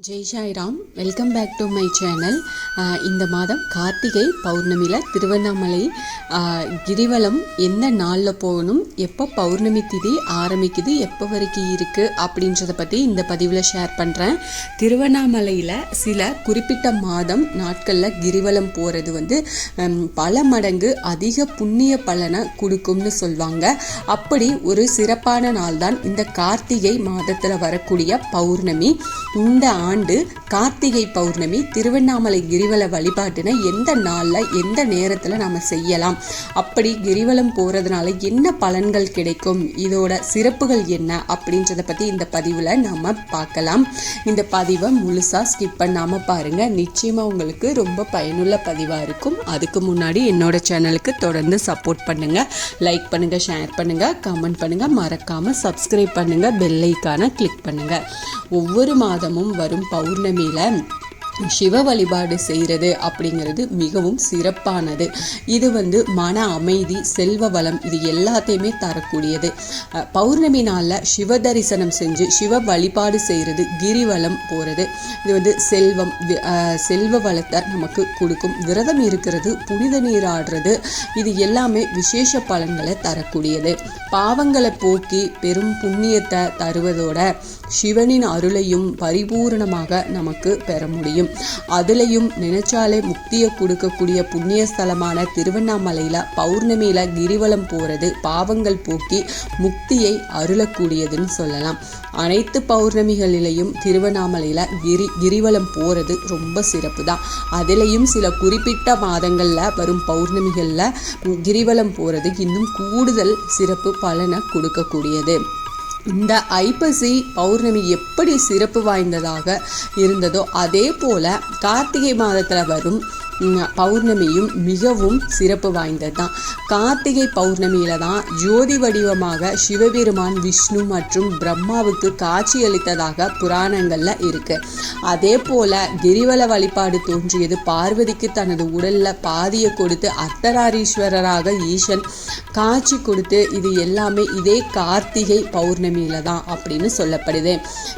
Jai Sairam welcome back to my channel இந்த மாதம் கார்த்திகை பௌர்ணமியில் திருவண்ணாமலை கிரிவலம் எந்த நாளில் போகணும் எப்போ பௌர்ணமி திதி ஆரம்பிக்குது எப்போ வரைக்கும் இருக்குது அப்படின்றத பற்றி இந்த பதிவில் ஷேர் பண்ணுறேன் திருவண்ணாமலையில் சில குறிப்பிட்ட மாதம் நாட்களில் கிரிவலம் போகிறது வந்து பல மடங்கு அதிக புண்ணிய பலனை கொடுக்கும்னு சொல்லுவாங்க அப்படி ஒரு சிறப்பான நாள் தான் இந்த கார்த்திகை மாதத்தில் வரக்கூடிய பௌர்ணமி. இந்த ஆண்டு கார்த்திகை பௌர்ணமி திருவண்ணாமலை கிரிவல வழிபாட்டினை எந்த நாளில் எந்த நேரத்தில் நாம் செய்யலாம்? அப்படி கிரிவலம் போகிறதுனால என்ன பலன்கள் கிடைக்கும்? இதோட சிறப்புகள் என்ன? அப்படின்றத பற்றி இந்த பதிவில் நம்ம பார்க்கலாம். இந்த பதிவை முழுசாக ஸ்கிப் பண்ணாமல் பாருங்கள் நிச்சயமாக உங்களுக்கு ரொம்ப பயனுள்ள பதிவாக இருக்கும். அதுக்கு முன்னாடி என்னோட சேனலுக்கு தொடர்ந்து சப்போர்ட் பண்ணுங்கள் லைக் பண்ணுங்கள் ஷேர் பண்ணுங்கள் கமெண்ட் பண்ணுங்கள் மறக்காமல் சப்ஸ்கிரைப் பண்ணுங்கள் பெல்லைக்கான கிளிக் பண்ணுங்கள் ஒவ்வொரு மாதமும் வரும் பௌர்ணமியில் சிவ வழிபாடு செய்கிறது அப்படிங்கிறது மிகவும் சிறப்பானது. இது வந்து மன அமைதி செல்வ வளம் இது எல்லாத்தையுமே தரக்கூடியது. பௌர்ணமி நாளில் சிவ தரிசனம் செஞ்சு சிவ வழிபாடு செய்கிறது கிரிவலம் போகிறது இது வந்து செல்வம் செல்வ வளத்தை நமக்கு கொடுக்கும். விரதம் இருக்கிறது புனித நீராடுறது இது எல்லாமே விசேஷ பலன்களை தரக்கூடியது. பாவங்களை போக்கி பெரும் புண்ணியத்தை தருவதோட சிவனின் அருளையும் பரிபூரணமாக நமக்கு பெற முடியும். அதுலேயும் நினைச்சாலே முக்தியை கொடுக்கக்கூடிய புண்ணிய ஸ்தலமான திருவண்ணாமலையில் பௌர்ணமியில் கிரிவலம் போகிறது பாவங்கள் போக்கி முக்தியை அருளக்கூடியதுன்னு சொல்லலாம். அனைத்து பௌர்ணமிகளிலையும் திருவண்ணாமலையில் கிரி கிரிவலம் போகிறது ரொம்ப சிறப்பு தான் அதுலேயும் சில குறிப்பிட்ட மாதங்களில் வரும் பௌர்ணமிகளில் கிரிவலம் போகிறது இன்னும் கூடுதல் சிறப்பு பலனை கொடுக்கக்கூடியது. இந்த ஐப்பசி பௌர்ணமி எப்படி சிறப்பு வாய்ந்ததாக இருந்ததோ அதே போல கார்த்திகை மாதத்தில் வரும் பௌர்ணமியும் மிகவும் சிறப்பு வாய்ந்தது தான் கார்த்திகை பௌர்ணமியில தான் ஜோதி வடிவமாக சிவபெருமான் விஷ்ணு மற்றும் பிரம்மாவுக்கு காட்சியளித்ததாக புராணங்கள்ல இருக்கு. அதே போல கிரிவல வழிபாடு தோன்றியது பார்வதிக்கு தனது உடல்ல பாதியை கொடுத்து அர்த்தநாரீஸ்வரராக ஈசன் காட்சி கொடுத்து இது எல்லாமே இதே கார்த்திகை பௌர்ணமியில தான் அப்படின்னு சொல்லப்படுது.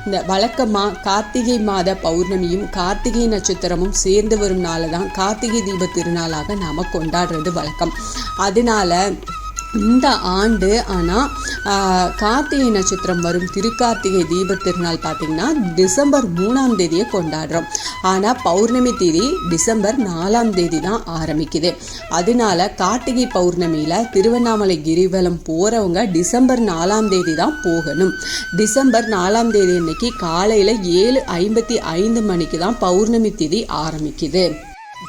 இந்த வழக்கமா கார்த்திகை மாத பௌர்ணமியும் கார்த்திகை நட்சத்திரமும் சேர்ந்து வரும் நாளை தான் கார்த்திகை கார்த்திகை தீப திருநாளாக நாம் கொண்டாடுறது வழக்கம். அதனால இந்த ஆண்டு ஆனால் கார்த்திகை நட்சத்திரம் வரும் திருக்கார்த்திகை தீப திருநாள் பார்த்திங்கன்னா டிசம்பர் மூணாம் தேதியை கொண்டாடுறோம். ஆனால் பௌர்ணமி தேதி டிசம்பர் நாலாம் தேதி தான் ஆரம்பிக்குது. அதனால கார்த்திகை பௌர்ணமியில் திருவண்ணாமலை கிரிவலம் போகிறவங்க டிசம்பர் நாலாம் தேதி தான் போகணும். டிசம்பர் நாலாம் தேதி அன்னைக்கு காலையில் ஏழு ஐம்பத்தி ஐந்து மணிக்கு தான் பௌர்ணமி தேதி ஆரம்பிக்குது.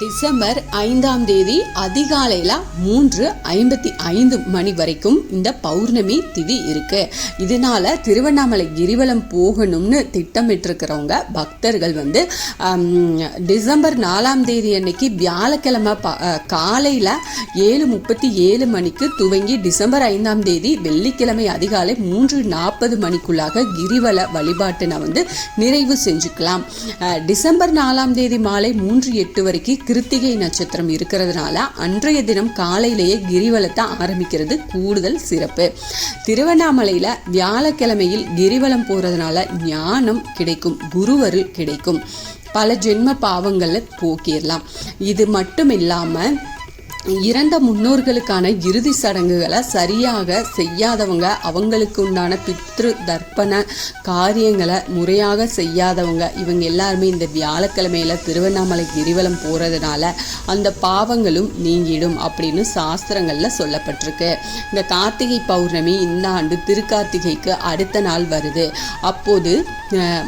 டிசம்பர் ஐந்தாம் தேதி அதிகாலையில் மூன்று ஐம்பத்தி ஐந்து மணி வரைக்கும் இந்த பௌர்ணமி திதி இருக்கு. இதனால திருவண்ணாமலை கிரிவலம் போகணும்னு திட்டமிட்டிருக்கிறவங்க பக்தர்கள் வந்து டிசம்பர் நாலாம் தேதி அன்னைக்கு வியாழக்கிழமை காலையில் ஏழு முப்பத்தி ஏழு மணிக்கு துவங்கி டிசம்பர் ஐந்தாம் தேதி வெள்ளிக்கிழமை அதிகாலை மூன்று நாற்பது மணிக்குள்ளாக கிரிவல வழிபாட்டினை வந்து நிறைவு செஞ்சுக்கலாம். டிசம்பர் நாலாம் தேதி மாலை மூன்று எட்டு வரைக்கும் கிருத்திகை நட்சத்திரம் இருக்கிறதுனால அன்றைய தினம் காலையிலேயே கிரிவலத்தை ஆரம்பிக்கிறது கூடுதல் சிறப்பு. திருவண்ணாமலையில் வியாழக்கிழமையில் கிரிவலம் போகிறதுனால ஞானம் கிடைக்கும் குருவருள் கிடைக்கும். பல ஜென்ம பாவங்களை போக்கிடலாம் இது மட்டும் இல்லாமல் இறந்த முன்னோர்களுக்கான இறுதி சடங்குகளை சரியாக செய்யாதவங்க அவங்களுக்கு உண்டான பித்ரு தர்ப்பண காரியங்களை முறையாக செய்யாதவங்க இவங்க எல்லாருமே இந்த வியாழக்கிழமையில் திருவண்ணாமலை கிரிவலம் போகிறதுனால அந்த பாவங்களும் நீங்கிடும் அப்படின்னு சாஸ்திரங்களில் சொல்லப்பட்டிருக்கு. இந்த கார்த்திகை பௌர்ணமி இந்த ஆண்டு திருக்கார்த்திகைக்கு அடுத்த நாள் வருது. அப்போது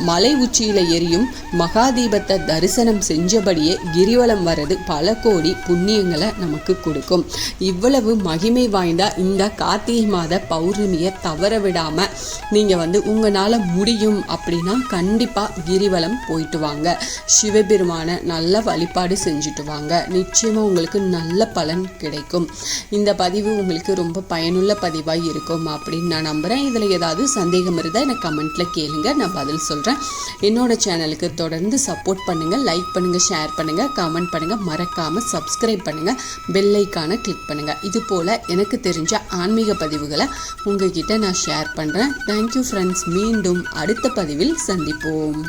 மலை உச்சியில் எரியும் மகாதீபத்தை தரிசனம் செஞ்சபடியே கிரிவலம் வர்றது பல கோடி புண்ணியங்களை நமக்கு கொடுக்கும். இவ்வளவு மகிமை வாய்ந்த இந்த கார்த்திகை மாத பௌர்ணமியை தவற விடாம நீங்க வந்து உங்களால முடியும் அப்படின்னா கண்டிப்பா கிரிவலம் போயிட்டு வாங்க. சிவபெருமான நல்ல வழிபாடு செஞ்சுட்டு வாங்க. நிச்சயமா உங்களுக்கு நல்ல பலன் கிடைக்கும். இந்த பதிவு உங்களுக்கு ரொம்ப பயனுள்ள பதிவாக இருக்கும் அப்படின்னு நான் நம்புறேன். இதுல ஏதாவது சந்தேகம் இருந்தால் எனக்கு கமெண்ட்ல கேளுங்க. நான் பதில் சொல்றேன். என்னோட சேனலுக்கு தொடர்ந்து சப்போர்ட் பண்ணுங்க லைக் பண்ணுங்க ஷேர் பண்ணுங்க கமெண்ட் பண்ணுங்க. மறக்காம சப்ஸ்கிரைப் பண்ணுங்க. பெல்லைக்கான கிளிக் பண்ணுங்கள் இது போல் எனக்கு தெரிஞ்ச ஆன்மீக பதிவுகளை உங்ககிட்ட நான் ஷேர் பண்ணுறேன் தேங்க்யூ ஃப்ரெண்ட்ஸ் மீண்டும் அடுத்த பதிவில் சந்திப்போம்.